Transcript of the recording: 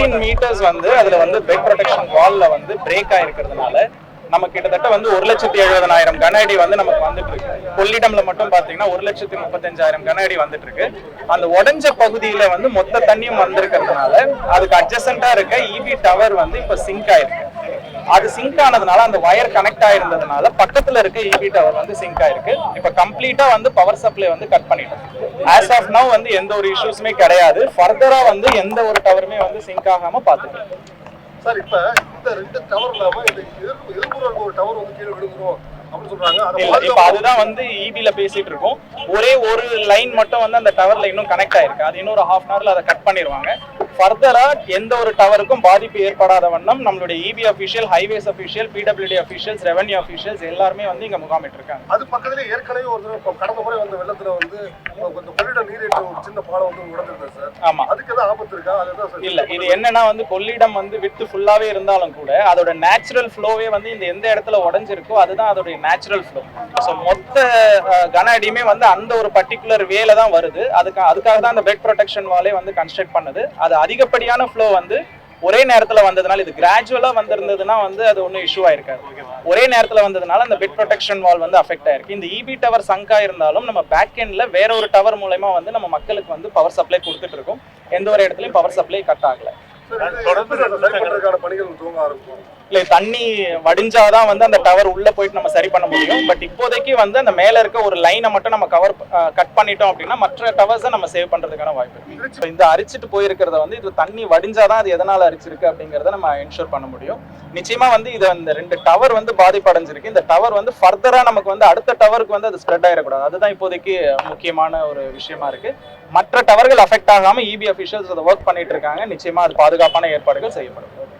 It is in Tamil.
ஃபிஃப்டீன் மீட்டர்ஸ் வந்து அதுல வந்து பெட் ப்ரொடெக்ஷன் வால்ல வந்து பிரேக் ஆயிருக்கிறதுனால நம்ம கிட்டத்தட்ட வந்து ஒரு லட்சத்தி எழுபதனாயிரம் கன அடி வந்து நமக்கு வந்துட்டு இருக்கு. கொள்ளிடம்ல மட்டும் பாத்தீங்கன்னா ஒரு லட்சத்தி முப்பத்தஞ்சாயிரம் கன அடி வந்துட்டு இருக்கு. அந்த உடஞ்ச பகுதியில வந்து மொத்த தண்ணியும் வந்திருக்கிறதுனால அதுக்கு அட்ஜஸ்டண்டா இருக்க இபி டவர் வந்து இப்ப சிங்க் ஆயிருக்கு. அது சிங்க் ஆனதுனால அந்த ஒயர் கனெக்ட் ஆயிருந்ததுனால பக்கத்துல இருக்க இபி டவர் வந்து சிங்க் ஆயிருக்கு. இப்ப கம்ப்ளீட்டா வந்து பவர் சப்ளை வந்து கட் பண்ணிட்டோம். ஆஸ் ஆஃப் நவ் வந்து எந்த ஒரு இஷ்யூஸுமே கிடையாது. ஃபர்தரா வந்து எந்த ஒரு டவருமே வந்து சிங்க் ஆகாம பாத்துக்கலாம் சார் இப்ப இந்த ரெண்டு டவர் இல்லாம இந்த எதிர்ப்பு எதிர்ப்புற ஒரு டவர் வந்து கீழே இல்ல இப்ப அதுதான் வந்து இபில பேசிட்டு இருக்கோம். ஒரே ஒரு லைன் மட்டும் வந்து அந்த டவர்ல இன்னும் கனெக்ட் ஆயிருக்கு. அது இன்னொரு ஹாஃப் அன் ஹவர்ல அதை கட் பண்ணிடுவாங்க ஃபர்தரா எந்த ஒரு டவருக்கும் பாதிப்பு ஏற்படாத வண்ணம் நம்மளுடைய EB official highways official PWD officials revenue officials எல்லாருமே வந்து இங்க முகாமிட்டு இருக்காங்க அது பக்கத்துல ஏற்கனவே ஒரு கடந்த முறை வந்த வெள்ளத்துல வந்து கொஞ்சம் கொள்ளிட நீரேற்ற ஒரு சின்ன பாலம் வந்து உடஞ்சிருந்தது சார். ஆமா. அதுக்கு எதாவது ஆபத்து இருக்கா? சார்? இல்ல இது என்னன்னா வந்து கொள்ளிடம் வந்து விட்டு ஃபுல்லாவே இருந்தாலும் கூட அதோட நேச்சுரல் ஃப்ளோவே வந்து இந்த எந்த இடத்துல உடைஞ்சிருக்கோ அதுதான் அதோட நேச்சுரல் ஃப்ளோ ஸோ மொத்த கன அடியுமே வந்து அந்த ஒரு பர்டிகுலர் வேல தான் வருது. அதுக்கு அதுக்காக தான் அந்த பெட் ப்ரொடெக்ஷன் வாலே வந்து கன்ஸ்ட்ரக்ட் பண்ணுது. அது அதிகப்படியான ஃப்ளோ வந்து ஒரே நேரத்தில் வந்ததுனால இது கிராஜுவலாக வந்திருந்ததுன்னா வந்து அது ஒன்றும் இஷ்யூ ஆயிருக்காது. ஒரே நேரத்தில் வந்ததுனால அந்த பெட் ப்ரொடெக்ஷன் வால் வந்து அஃபெக்ட் ஆயிருக்கு. இந்த இபி டவர் சங்கா இருந்தாலும் நம்ம பேக் எண்டில் வேற ஒரு டவர் மூலயமா வந்து நம்ம மக்களுக்கு வந்து பவர் சப்ளை கொடுத்துட்டு இருக்கோம். எந்த ஒரு இடத்துலயும் பவர் சப்ளை கட் ஆகல. இல்லை தண்ணி வடிஞ்சாதான் வந்து அந்த டவர் உள்ள போயிட்டு நம்ம சரி பண்ண முடியும். பட் இப்போதைக்கு வந்து அந்த மேல இருக்க ஒரு லைனை மட்டும் நம்ம கவர் கட் பண்ணிட்டோம் அப்படின்னா மற்ற டவர்ஸை நம்ம சேவ் பண்றதுக்கான வாய்ப்பு இந்த அரிச்சிட்டு போயிருக்கிறத வந்து இது தண்ணி வடிஞ்சாதான் அது எதனால அரிச்சிருக்கு அப்படிங்கறத நம்ம என்ஷூர் பண்ண முடியும். நிச்சயமா வந்து இது அந்த ரெண்டு டவர் வந்து பாதிப்படைஞ்சிருக்கு. இந்த டவர் வந்து ஃபர்தரா நமக்கு வந்து அடுத்த டவருக்கு வந்து அது ஸ்ப்ரெட் ஆயிடக்கூடாது. அதுதான் இப்போதைக்கு முக்கியமான ஒரு விஷயமா இருக்கு. மற்ற டவர்கள் அஃபெக்ட் ஆகாம இபி அஃபிஷியல்ஸ் அதை ஒர்க் பண்ணிட்டு இருக்காங்க. நிச்சயமா அது பாதுகாப்பான ஏற்பாடுகள் செய்யப்படும்.